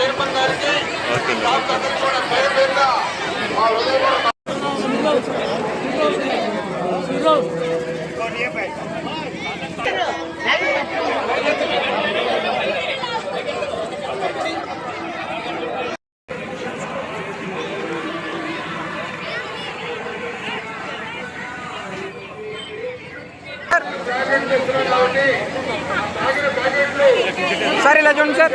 Chairman గారికి staff అందరికీ కూడా పేరు పేరున మా హృదయపూర్వక ప్యాకెట్ తెస్తున్నాం కాబట్టి తాగిన ప్యాకెట్లు సార్ ఇలా చూడండి సార్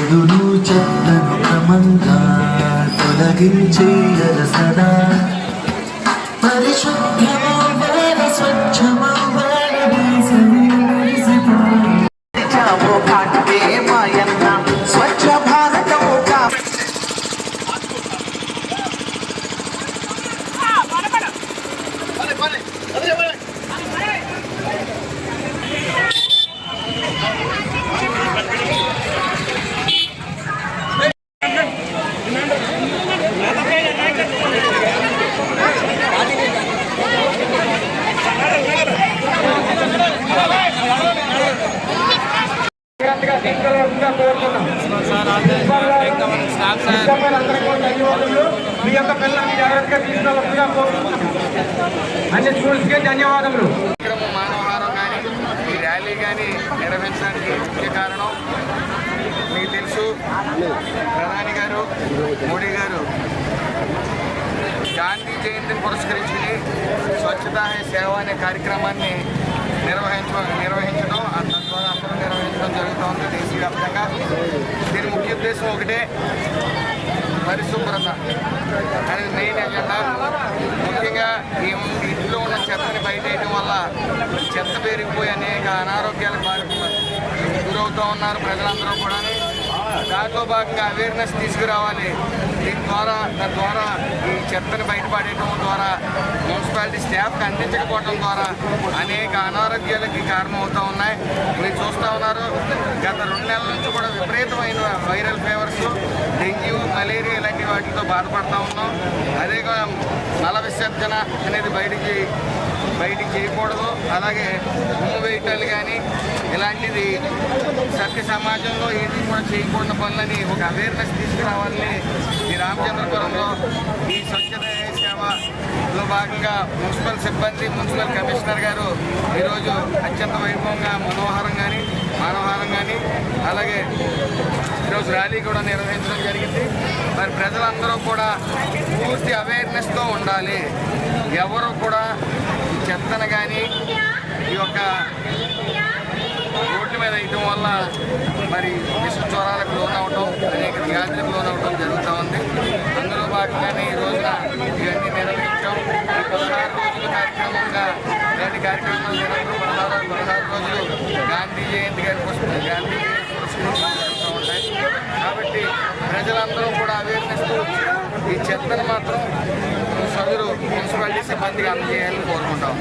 చెడును చెత్తను క్రమంగా తొలగించేయల సదా. పరిశుద్ధ మీ యొక్క పిల్లల్ని జాగ్రత్తగా తీసుకెళ్ళకుండా అన్ని స్కూల్స్కే ధన్యవాదములు. కార్యక్రమం మానవహారం కానీ ఈ ర్యాలీ కానీ నిర్వహించడానికి ముఖ్య కారణం మీకు తెలుసు ప్రధాని గారు మోడీ గారు గాంధీ జయంతిని పురస్కరించుకుని స్వచ్ఛతా సేవ అనే కార్యక్రమాన్ని నిర్వహించ నిర్వహించడం ఆ తద్వారా అందరూ నిర్వహించడం జరుగుతోంది దేశవ్యాప్తంగా. దీని ముఖ్య ఉద్దేశం ఒకటే పరిశుభ్రత. అనేది మెయిన్ ఎజెండా ముఖ్యంగా ఈ ఇంట్లో ఉన్న చెత్తని బయటేయడం వల్ల చెత్త పెరిగిపోయి అనేక అనారోగ్యాలకు బారి గురవుతూ ఉన్నారు ప్రజలందరూ కూడా దాంట్లో భాగంగా అవేర్నెస్ తీసుకురావాలి. దీని ద్వారా తద్వారా ఈ చెత్తని బయటపడేయడం ద్వారా మున్సిపాలిటీ స్టాఫ్కి అందించకపోవడం ద్వారా అనేక అనారోగ్యాలకి కారణమవుతూ ఉన్నాయి. మీరు చూస్తూ ఉన్నారు గత రెండు నెలల నుంచి కూడా విపరీతమైన వైరల్ ఫీవర్స్ డెంగ్యూ మలేరియా ఇలాంటి వాటితో బాధపడుతూ ఉన్నాం. అదే మల విసర్జన అనేది బయటికి బయటికి చేయకూడదు. అలాగే ఉమ్ము వేయటాలు కానీ ఇలాంటిది సత్య సమాజంలో ఏది కూడా చేయకూడని పనులని ఒక అవేర్నెస్ తీసుకురావాలని ఈ రామచంద్రపురంలో ఈ స్వచ్ఛత సేవలో భాగంగా మున్సిపల్ సిబ్బంది మున్సిపల్ కమిషనర్ గారు ఈరోజు అత్యంత వైభవంగా మనోహరం కానీ మానవహారం కానీ అలాగే ఈరోజు ర్యాలీ కూడా నిర్వహించడం జరిగింది. మరి ప్రజలందరూ కూడా పూర్తి అవేర్నెస్తో ఉండాలి. ఎవరు కూడా చెత్తను కానీ ఈ యొక్క రోడ్ల మీద వేయటం వల్ల మరి విష జ్వరాలకు లోనవటం అనేక వ్యాధులకు లోనవటం జరుగుతూ ఉంది. అందులో భాగంగానే ఈ రోజున ఇవన్నీ నిర్వహించడం ఈ పదహారు రోజుల కార్యక్రమంగా ఇలాంటి కార్యక్రమాలు నిరంతరం పదహారు పదహారు రోజులు గాంధీ జయంతి గారి పుస్తకం గాంధీ కాబట్టి ప్రజలందరూ కూడా అవేర్నెస్ ఈ చెత్తను మాత్రం సదురు మున్సిపాలిటీ సిబ్బందికి అందజేయాలని కోరుకుంటాం.